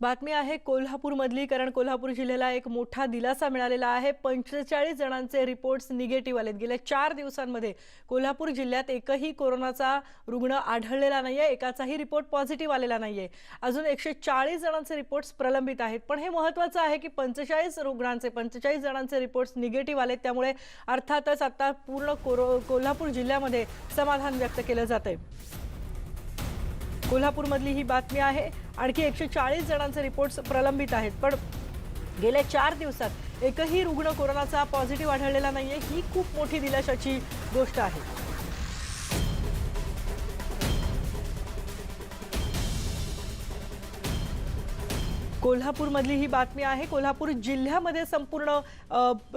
बातमी आहे कोल्हापूरमधली कारण कोल्हापूर जिल्ह्याला एक मोठा दिलासा मिळालेला आहे. पंचेचाळीस जणांचे रिपोर्ट्स निगेटिव्ह आलेत. गेल्या चार दिवसांमध्ये कोल्हापूर जिल्ह्यात एकही कोरोनाचा रुग्ण आढळलेला नाही आहे एकाचाही रिपोर्ट पॉझिटिव्ह आलेला नाही आहे अजून एकशे चाळीस जणांचे रिपोर्ट्स प्रलंबित आहेत. पण हे महत्त्वाचं आहे की पंचेचाळीस रुग्णांचे पंचेचाळीस जणांचे रिपोर्ट्स निगेटिव्ह आलेत. त्यामुळे अर्थातच आता पूर्ण कोरो कोल्हापूर जिल्ह्यामध्ये समाधान व्यक्त केलं जात आहे कोल्हापूरमधली ही बातमी आहे. आणखी एकशे चाळीस जणांचे रिपोर्ट्स प्रलंबित आहेत. पण गेल्या चार दिवसात एकही रुग्ण कोरोनाचा पॉझिटिव्ह आढळलेला नाही आहे ही खूप मोठी दिलाशाची गोष्ट आहे. कोल्हापूरमधली ही बातमी आहे. कोल्हापूर जिल्ह्यामध्ये संपूर्ण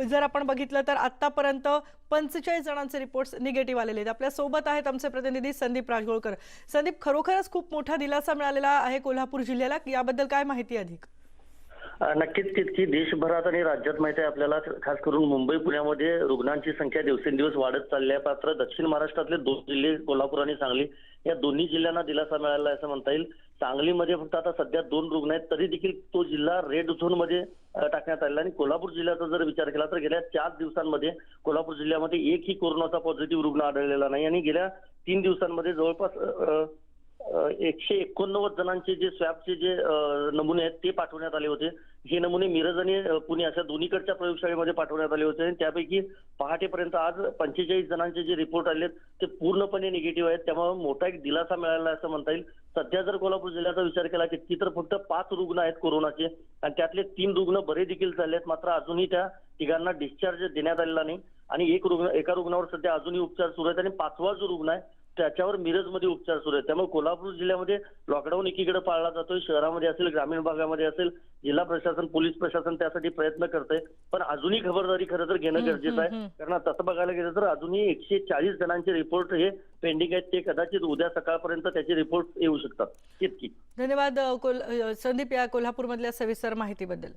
जर आपण बघितलं तर आतापर्यंत पंचेचाळीस जणांचे रिपोर्ट्स निगेटिव्ह आलेले आहेत. आपल्यासोबत आहेत आमचे प्रतिनिधी संदीप राजगोळकर. संदीप खरोखरच खूप मोठा दिलासा मिळालेला आहे कोल्हापूर जिल्ह्याला. याबद्दल काय माहिती अधिक? नक्कीच तितकी देशभरात आणि राज्यात माहिती आहे आपल्याला खास करून मुंबई पुण्यामध्ये रुग्णांची संख्या दिवसेंदिवस वाढत चालली आहे. मात्र दक्षिण महाराष्ट्रातले दोन जिल्हे कोल्हापूर आणि सांगली या दोन्ही जिल्ह्यांना दिलासा मिळाला आहे असं म्हणता येईल. सांगलीमध्ये फक्त आता सध्या दोन रुग्ण आहेत तरी देखील तो जिल्हा रेड झोनमध्ये टाकण्यात आलेला आणि कोल्हापूर जिल्ह्याचा जर विचार केला तर गेल्या चार दिवसांमध्ये कोल्हापूर जिल्ह्यामध्ये एकही कोरोनाचा पॉझिटिव्ह रुग्ण आढळलेला नाही. आणि गेल्या तीन दिवसांमध्ये जवळपास एकशे एकोणनव्वद जणांचे जे स्वॅबचे जे नमुने आहेत ते पाठवण्यात आले होते. हे नमुने मिरज आणि पुणे अशा दोन्हीकडच्या प्रयोगशाळेमध्ये पाठवण्यात आले होते. आणि त्यापैकी पहाटेपर्यंत आज पंचेचाळीस जणांचे जे रिपोर्ट आले ते पूर्णपणे निगेटिव्ह आहेत. त्यामुळे मोठा एक दिलासा मिळाला आहे असं म्हणता येईल. सध्या जर कोल्हापूर जिल्ह्याचा विचार केला की तर फक्त पाच रुग्ण आहेत कोरोनाचे आणि त्यातले तीन रुग्ण बरे देखील झाले आहेत. मात्र अजूनही त्या तिघांना डिस्चार्ज देण्यात आलेला नाही. आणि एक रुग्ण एका रुग्णावर सध्या अजूनही उपचार सुरू आहेत. आणि पाचवा जो रुग्ण आहे त्याच्यावर मिरजमध्ये उपचार सुरू आहेत. त्यामुळे कोल्हापूर जिल्ह्यामध्ये लॉकडाऊन एकीकडे पाळला जातोय शहरामध्ये असेल ग्रामीण भागामध्ये असेल जिल्हा प्रशासन पोलीस प्रशासन त्यासाठी प्रयत्न करतंय. पण अजूनही खबरदारी खरं तर घेणं गरजेचं आहे. कारण तसं बघायला गेलं तर अजूनही एकशे चाळीस जणांचे रिपोर्ट हे पेंडिंग आहेत. ते कदाचित उद्या सकाळपर्यंत त्याचे रिपोर्ट येऊ शकतात. इतकी. धन्यवाद संदीप या कोल्हापूरमधल्या सविस्तर माहितीबद्दल.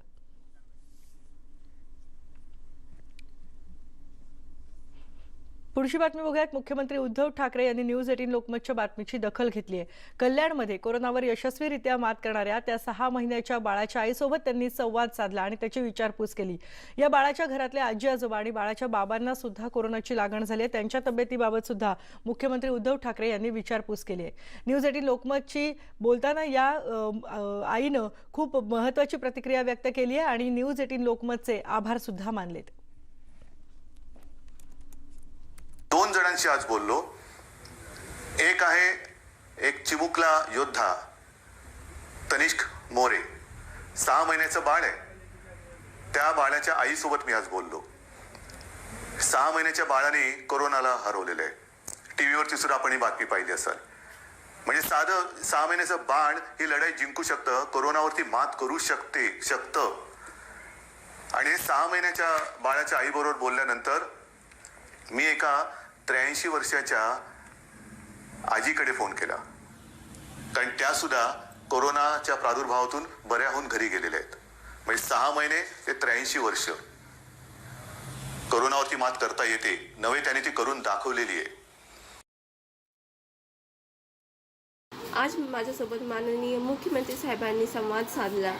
पुढची बातमी बघूयात. मुख्यमंत्री उद्धव ठाकरे यांनी न्यूज एटीन लोकमतच्या बातमीची दखल घेतली आहे. कल्याणमध्ये कोरोनावर यशस्वीरित्या मात करणाऱ्या त्या सहा महिन्याच्या बाळाच्या आईसोबत त्यांनी संवाद साधला आणि त्याची विचारपूस केली. या बाळाच्या घरातले आजी आजोबा आणि बाळाच्या बाबांना सुद्धा कोरोनाची लागण झाली आहे. त्यांच्या तब्येतीबाबत सुद्धा मुख्यमंत्री उद्धव ठाकरे यांनी विचारपूस केली आहे. न्यूज एटीन लोकमतची बोलताना या आईनं खूप महत्वाची प्रतिक्रिया व्यक्त केली आहे आणि न्यूज एटीन लोकमतचे आभार सुद्धा मानलेत. दोन आज बोललो. एक आहे एक चिमुकला योद्धा तनिष्क मोरे. सहा महिन्याचं बाळ आहे. त्या बाळाच्या आईसोबत मी आज बोललो. सहा महिन्याच्या बाळाने कोरोनाला हरवलेलं आहे. टीव्हीवरती सुद्धा आपण ही बातमी पाहिली असाल. म्हणजे साधं सहा महिन्याचं बाळ ही लढाई जिंकू शकतं कोरोनावरती मात करू शकते शकतं. आणि सहा महिन्याच्या बाळाच्या आईबरोबर बोलल्यानंतर मी एका त्र्याऐंशी वर्षाच्या आजीकडे फोन केला. कारण त्या सुद्धा कोरोनाच्या प्रादुर्भावातून बऱ्याहून घरी गेलेल्या आहेत. म्हणजे सहा महिने ते त्र्याऐंशी वर्ष. कोरोनावरती मात करता येते नवे त्याने ती करून दाखवलेली आहे. आज माझ्यासोबत माननीय मुख्यमंत्री साहेबांनी संवाद साधला.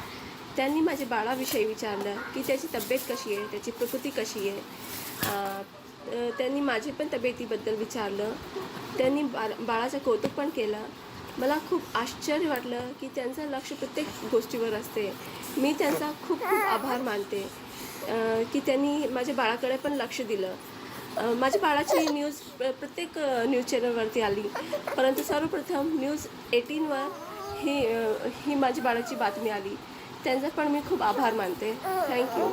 त्यांनी माझ्या बाळाविषयी विचारलं की त्याची तब्येत कशी आहे त्याची प्रकृती कशी आहे? त्यांनी माझे पण तब्येतीबद्दल विचारलं. त्यांनी बा बाळाचं कौतुक पण केलं. मला खूप आश्चर्य वाटलं की त्यांचं लक्ष प्रत्येक गोष्टीवर असते. मी त्यांचा खूप खूप आभार मानते. की त्यांनी माझ्या बाळाकडे पण लक्ष दिलं. माझ्या बाळाची न्यूज प्रत्येक न्यूज चॅनलवरती आली. परंतु सर्वप्रथम न्यूज एटीनवर ही ही माझ्या बाळाची बातमी आली. त्यांचा पण मी खूप आभार मानते. थँक्यू